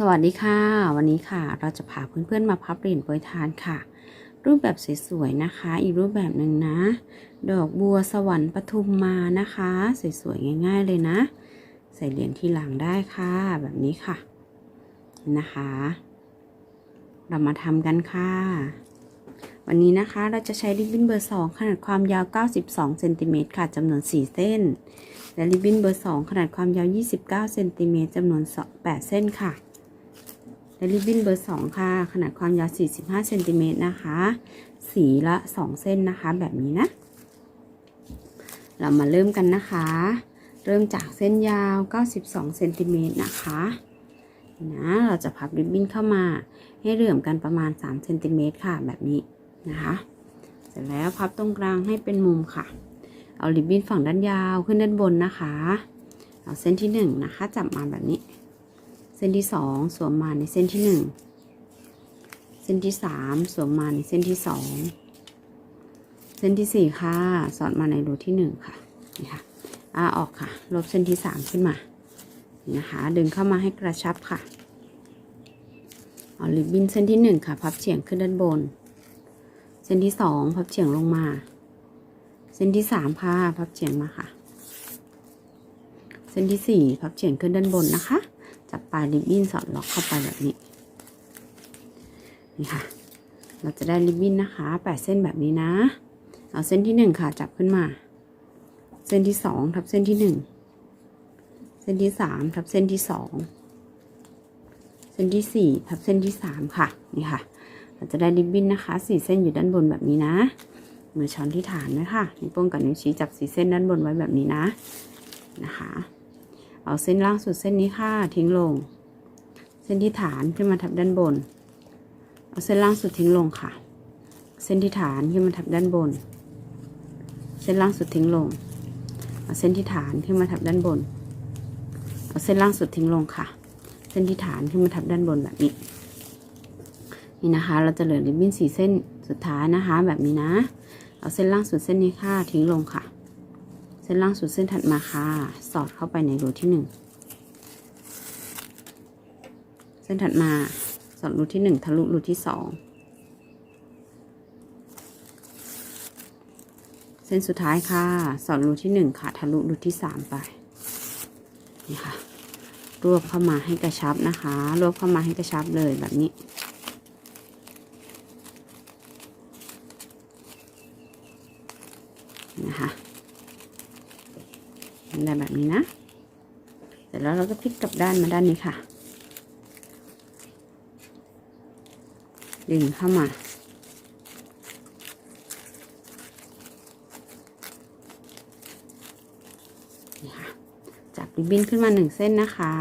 สวัสดีค่ะ วันนี้ค่ะ เราจะพาเพื่อนๆมาพับเหรียญโปรยทานค่ะ รูปแบบสวยๆนะคะ อีกรูปแบบหนึ่งนะ ดอกบัวสวรรค์ปทุมมานะคะ สวยๆง่าย ๆเลยนะ ใส่เหรียญที่หลังได้ค่ะ แบบนี้ค่ะนะคะ เรามาทำกันค่ะ วันนี้นะคะเราจะใช้ริบบิ้นเบอร์ 2 ขนาดความยาว 92เซนติเมตรค่ะจำนวน 4 เส้น และริบบิ้นเบอร์ 2 ขนาดความยาว 29เซนติเมตรจำนวน 8 เส้นค่ะ และริบบิ้นเบอร์ 2 ค่ะ ขนาดความยาว 45เซนติเมตรนะคะ สีละ 2 เส้นนะคะ แบบนี้นะ เรามาเริ่มกันนะคะ เริ่มจากเส้นยาว 92เซนติเมตรนะคะนะ เราจะพับริบบิ้นเข้ามา ให้เหลื่อมกันประมาณ3เซนติเมตรค่ะ แบบนี้นะคะ เสร็จแล้วพับตรงกลางให้เป็นมุมค่ะ เอาริบบิ้นฝั่งด้านยาวขึ้นด้านบนนะคะ เอาเส้นที่1นนะคะ จับมาแบบนี้ เส้นที่ 2 สวมมาในเส้นที่ 1 เส้นที่ 3 สวมมาในเส้นที่ 2 เส้นที่ 4 ค่ะ สอดมาในรูที่ 1 ค่ะ นี่ค่ะอาออกค่ะ ลบเส้นที่ 3 ขึ้นมา นี่นะคะ ดึงเข้ามาให้กระชับค่ะ เอาริบบิ้นเส้นที่ 1 ค่ะ พับเฉียงขึ้นด้านบน เส้นที่ 2 พับเฉียงลงมา เส้นที่ 3 ค่ะ พับเฉียงมาค่ะ เส้นที่ 4 พับเฉียงขึ้นด้านบนนะคะ จับปลายริบบิ้นสอดล็อกเข้าไปแบบนี้ นี่ค่ะ เราจะได้ริบบิ้นนะคะแปดเส้นแบบนี้นะ เอาเส้นที่หนึ่งค่ะ จับขึ้นมา เส้นที่สองทับเส้นที่หนึ่ง เส้นที่สามทับเส้นที่สอง เส้นที่สี่ทับเส้นที่สามค่ะ นี่ค่ะ เราจะได้ริบบิ้นนะคะสี่เส้นอยู่ด้านบนแบบนี้นะมือช้อนที่ฐานนะคะนิ้วโป้งกับนิ้วชี้จับสี่เส้นด้านบนไว้แบบนี้นะ นะคะ เอาเส้นล่างสุดเส้นนี้ค่ะทิ้งลง เส้นที่ฐานขึ้นมาทับด้านบน เอาเส้นล่างสุดทิ้งลงค่ะ เส้นที่ฐานขึ้นมาทับด้านบน เส้นล่างสุดทิ้งลง เอาเส้นที่ฐานขึ้นมาทับด้านบน เอาเส้นล่างสุดทิ้งลงค่ะ เส้นที่ฐานขึ้นมาทับด้านบนแบบนี้ นี่นะคะ เราจะเหลือริบบิ้นสี่เส้นสุดท้ายนะคะ แบบนี้นะ เอาเส้นล่างสุดเส้นนี้ค่ะทิ้งลงค่ะ เส้นล่างสุดเส้นถัดมาค่ะ สอดเข้าไปในรูที่หนึ่งเส้นถัดมาสอดรูที่หนึ่งทะลุรูที่สองเส้นสุดท้ายค่ะ สอดรูที่หนึ่งค่ะ ทะลุรูที่สามไปนี่ค่ะรวบเข้ามาให้กระชับนะคะ รวบเข้ามาให้กระชับเลยแบบนี้ นะคะ ได้แบบนี้นะ เสร็จแล้วเราก็พลิกกลับด้านมาด้านนี้ค่ะ ดึงเข้ามานี่ค่ะจับริบบิ้นขึ้นมาหนึ่งเส้นนะคะ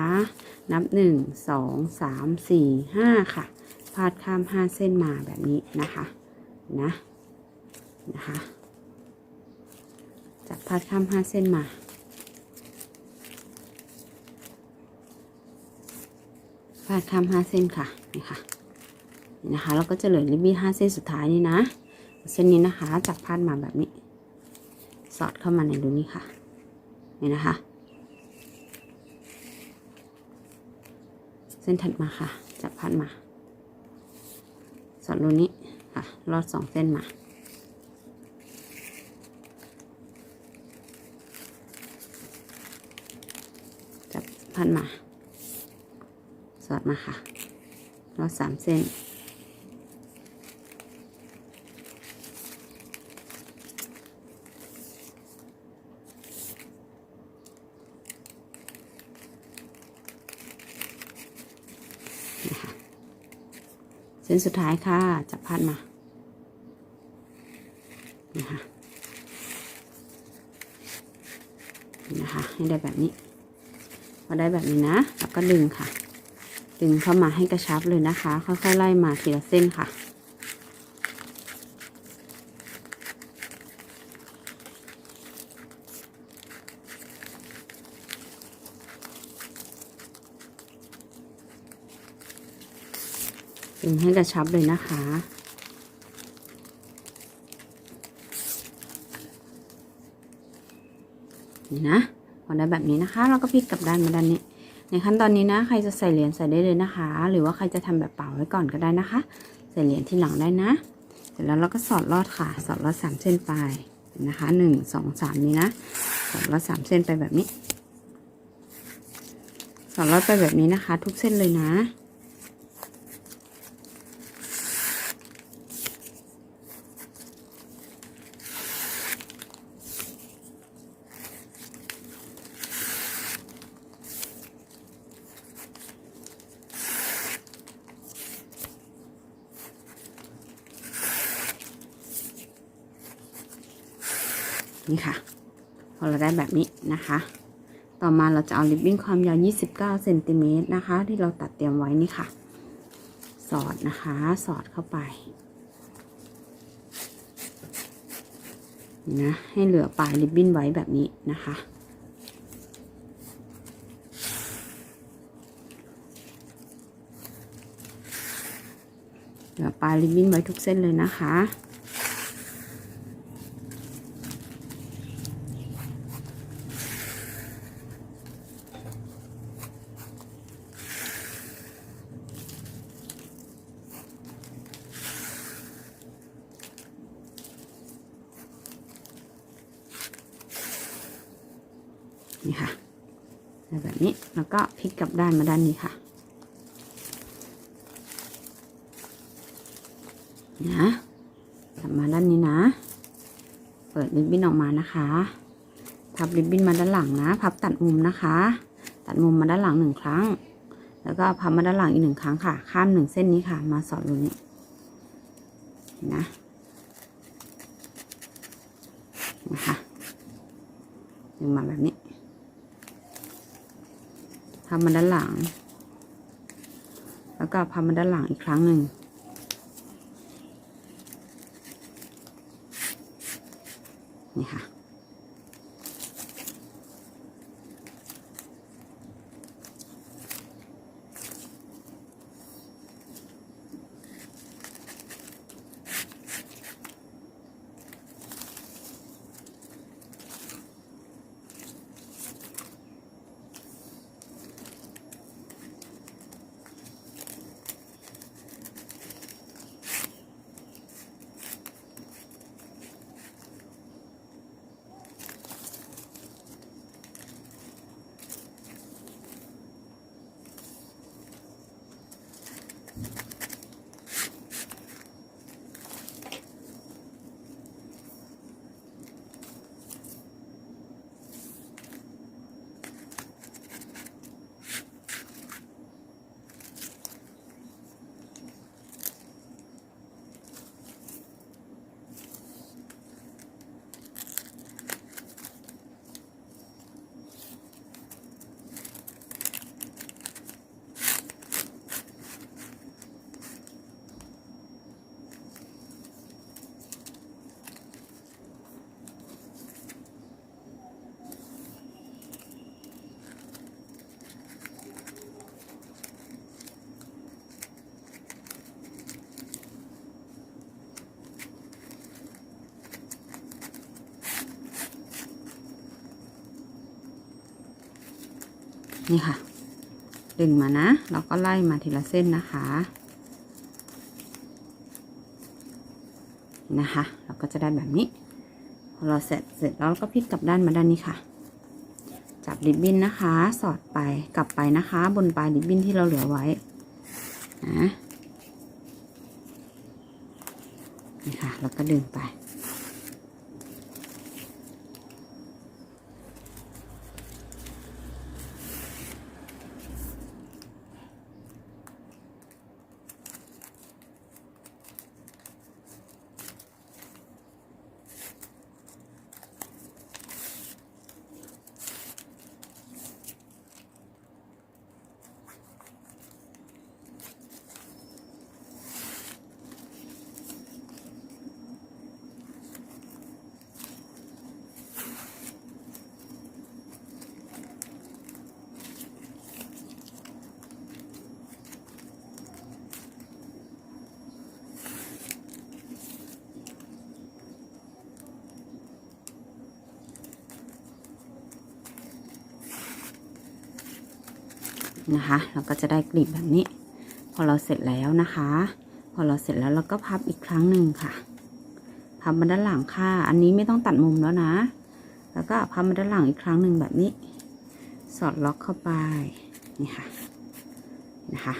นับหนึ่งสองสามสี่ห้าค่ะ พาดข้ามห้าเส้นมาแบบนี้นะคะ นะ นะคะจับพาดข้ามห้าเส้นมา พาดข้ามห้าเส้นค่ะนี่ค่ะนี่นะคะเราก็จะเหลือริบบิ้นห้าเส้นสุดท้ายนี่นะเส้นนี้นะคะจับพาดมาแบบนี้ สอดเข้ามาในรูนี้ค่ะนี่นะคะ เส้นถัดมาค่ะ จับพาดมา สอดรูนี้ค่ะลอดสองเส้นมาจับพันมา สอดมาค่ะรอดสามเส้น เส้นสุดท้ายค่ะ จับพันมา นะคะนะคะให้ได้แบบนี้ พอได้แบบนี้นะ แล้วก็ดึงค่ะ ดึงเข้ามาให้กระชับเลยนะคะ ค่อยๆไล่มาทีละเส้นค่ะ ดึงให้กระชับเลยนะคะนี่นะพอได้แบบนี้นะคะ เราก็พลิกกลับด้านมาด้านนี้ ในขั้นตอนนี้นะ ใครจะใส่เหรียญใส่ได้เลยนะคะ หรือว่าใครจะทำแบบเป่าไว้ก่อนก็ได้นะคะ ใส่เหรียญที่หลังได้นะ เสร็จแล้วเราก็สอดลอดค่ะ สอดลอดสามเส้นไปนะคะหนึ่งสองสามนี้นะสอดลอดสามเส้นไปแบบนี้ สอดลอดไปแบบนี้นะคะ ทุกเส้นเลยนะ นี่ค่ะพอเราได้แบบนี้นะคะ ต่อมาเราจะเอาริบบิ้นความยาว 29เซนติเมตรนะคะ ที่เราตัดเตรียมไว้นี่ค่ะ สอดนะคะ สอดเข้าไปนะให้เหลือปลายริบบิ้นไว้แบบนี้นะคะ เหลือปลายริบบิ้นไว้ทุกเส้นเลยนะคะ นี่ค่ะได้แบบนี้ แล้ว ก็พลิกกลับด้านมาด้านนี้ค่ะนะกลับมาด้านนี้นะ เปิดริบบิ้นออกมานะคะ พับริบบิ้นมาด้านหลังนะ พับตัดมุมนะคะ ตัดมุมมาด้านหลังหนึ่งครั้ง แล้วก็พับมาด้านหลังอีกหนึ่งครั้งค่ะ ข้ามหนึ่งเส้นนี้ค่ะ มาสอดรูนี้นนะนะคะดึงมาแบบนี้ ทำมันด้านหลัง แล้วก็พับมาด้านหลังอีกครั้งหนึ่ง นี่ค่ะ นี่ค่ะ ดึงมานะ แล้วก็ไล่มาทีละเส้นนะคะ นะคะ เราก็จะได้แบบนี้ พอเราเสร็จเสร็จแล้วเราก็พลิกกลับด้านมาด้านนี้ค่ะ จับริบบิ้นนะคะ สอดไปกลับไปนะคะ บนปลายริบบิ้นที่เราเหลือไว้นะนี่ค่ะ แล้วก็ดึงไป นะคะ เราก็จะได้กลีบแบบนี้ พอเราเสร็จแล้วนะคะ พอเราเสร็จแล้วเราก็พับอีกครั้งหนึ่งค่ะ พับมาด้านหลังค่ะ อันนี้ไม่ต้องตัดมุมแล้วนะ แล้วก็พับมาด้านหลังอีกครั้งหนึ่งแบบนี้ สอดล็อกเข้าไป นี่ค่ะ นะคะ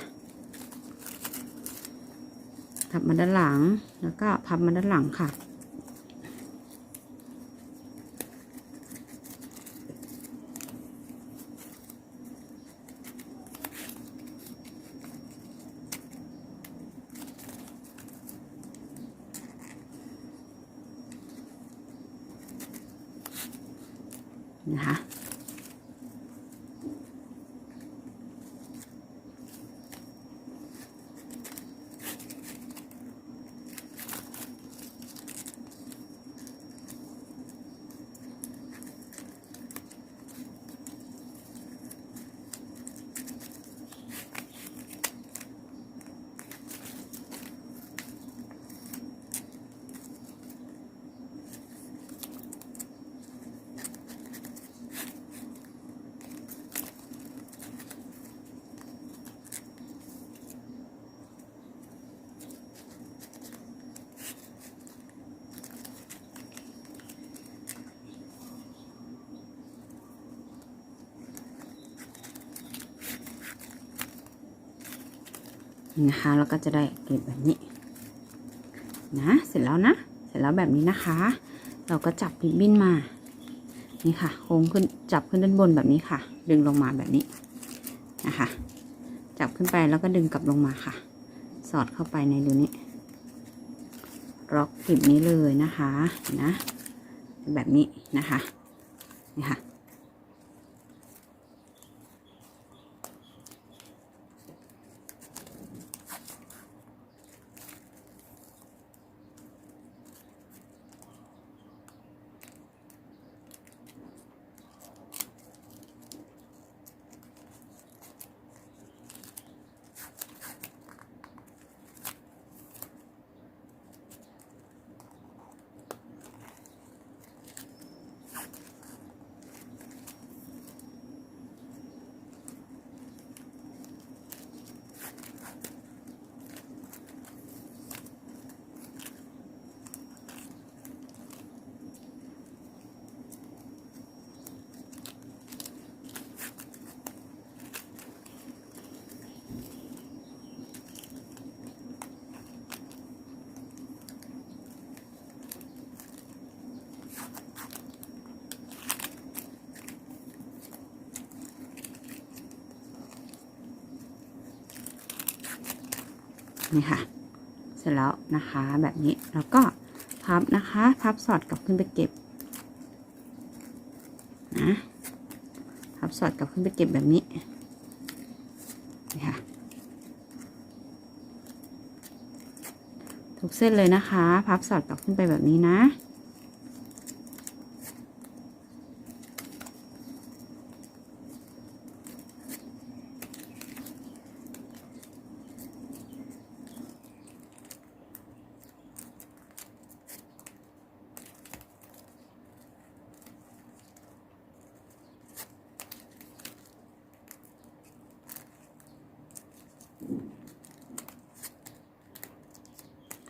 พับมาด้านหลัง แล้วก็พับมาด้านหลังค่ะ นะคะ นี่นะคะเราก็จะได้เกล็ดแบบนี้นะเสร็จแล้วนะ เสร็จแล้วแบบนี้นะคะ เราก็จับริบบิ้นมา นี่ค่ะโค้งขึ้นจับขึ้นด้านบนแบบนี้ค่ะ ดึงลงมาแบบนี้นะคะจับขึ้นไปแล้วก็ดึงกลับลงมาค่ะ สอดเข้าไปในรูนี้ล็อกกลีบนี้เลยนะคะนะแบบนี้นะคะนี่ค่ะ นี่ค่ะ เสร็จแล้วนะคะแบบนี้แล้วก็พับนะคะ พับสอดกลับขึ้นไปเก็บนะพับสอดกลับขึ้นไปเก็บแบบนี้นี่ค่ะทุกเส้นเลยนะคะ พับสอดกลับขึ้นไปแบบนี้นะ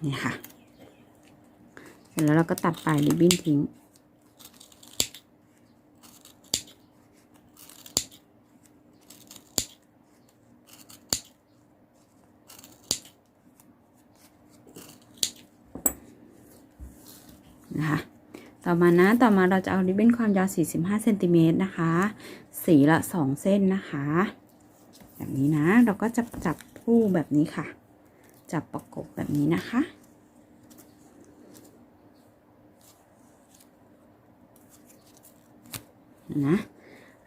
นี่ค่ะ เสร็จแล้วเราก็ตัดปลายริบบิ้นทิ้ง นะคะ ต่อมานะ ต่อมาเราจะเอาริบบิ้นความยาว 45เซนติเมตรนะคะ สีละ 2 เส้นนะคะ แบบนี้นะ เราก็จะจับคู่แบบนี้ค่ะ จับประกบแบบนี้นะคะ นะ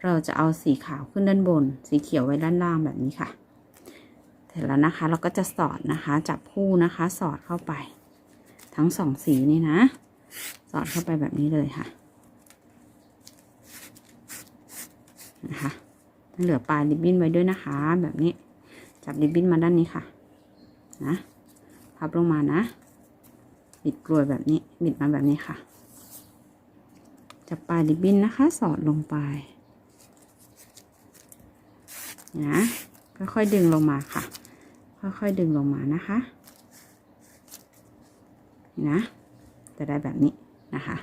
เราจะเอาสีขาวขึ้นด้านบน สีเขียวไว้ด้านล่างแบบนี้ค่ะ เสร็จแล้วนะคะ เราก็จะสอดนะคะ จับคู่นะคะ สอดเข้าไป ทั้งสองสีนี่นะ สอดเข้าไปแบบนี้เลยค่ะ นะคะเหลือปลายริบบิ้นไว้ด้วยนะคะ แบบนี้ จับริบบิ้นมาด้านนี้ค่ะ นะพับลงมานะ บิดกลวยแบบนี้ บิดมาแบบนี้ค่ะ จับปลายริบบิ้นนะคะ สอดลงไปนะค่อยๆดึงลงมาค่ะ ค่อยๆดึงลงมานะคะนี่นะจะได้แบบนี้นะคะ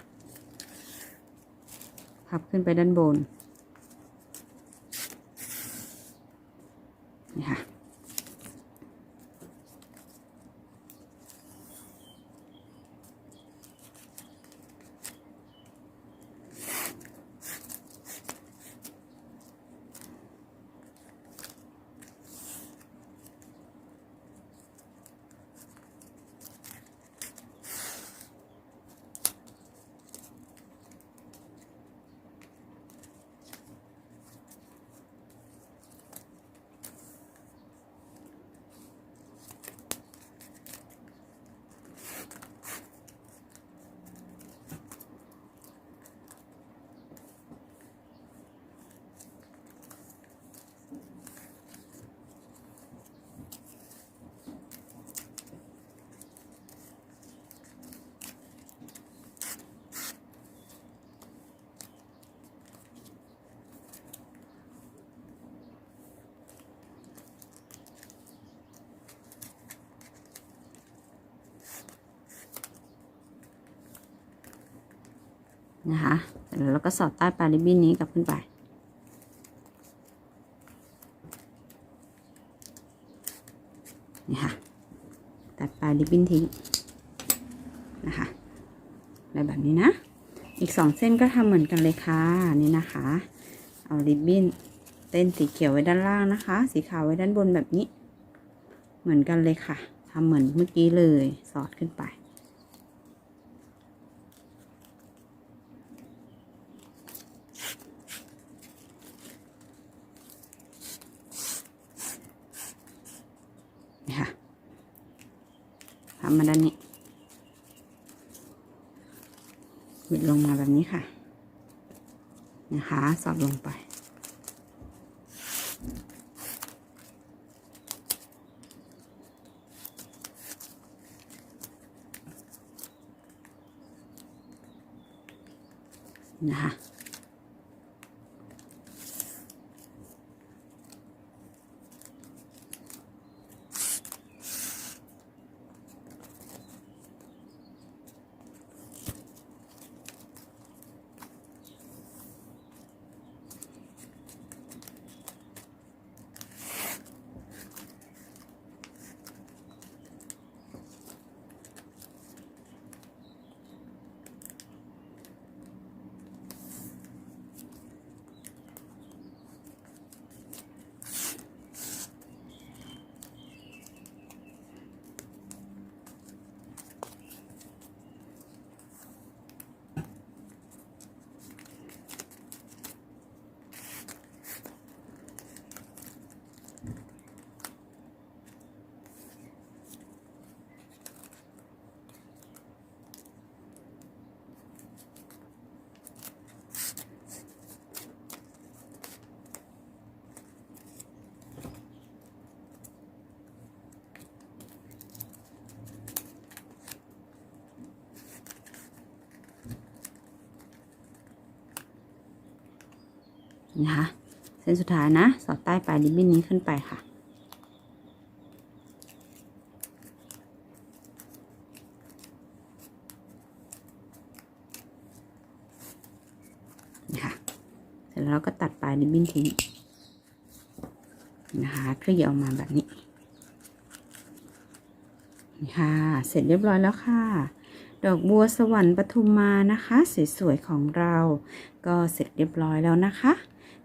พับขึ้นไปด้านบนนี่ค่ะ นะคะเสร็จแล้วเราก็สอดใต้ปลายริบบิ้นนี้กลับขึ้นไป นี่ค่ะ ตัดปลายริบบิ้นทิ้งนะคะอะไรแบบนี้นะ อีกสองเส้นก็ทำเหมือนกันเลยค่ะ นี่นะคะ เอาริบบิ้นเต้นสีเขียวไว้ด้านล่างนะคะ สีขาวไว้ด้านบนแบบนี้ เหมือนกันเลยค่ะทำเหมือนเมื่อกี้เลย สอดขึ้นไป ทำมาด้านนี้บิดลงมาแบบนี้ค่ะ นะคะ สอดลงไป นะคะ นะคะ เส้นสุดท้ายนะ สอดใต้ปลายริบบิ้นนี้ขึ้นไปค่ะ นี่ค่ะ เสร็จแล้วเราก็ตัดปลายริบบิ้นทิ้งนะคะคลี่ออกมาแบบนี้ นี่ค่ะ เสร็จเรียบร้อยแล้วค่ะดอกบัวสวรรค์ปทุมมานะคะ สวยๆของเรา ก็เสร็จเรียบร้อยแล้วนะคะ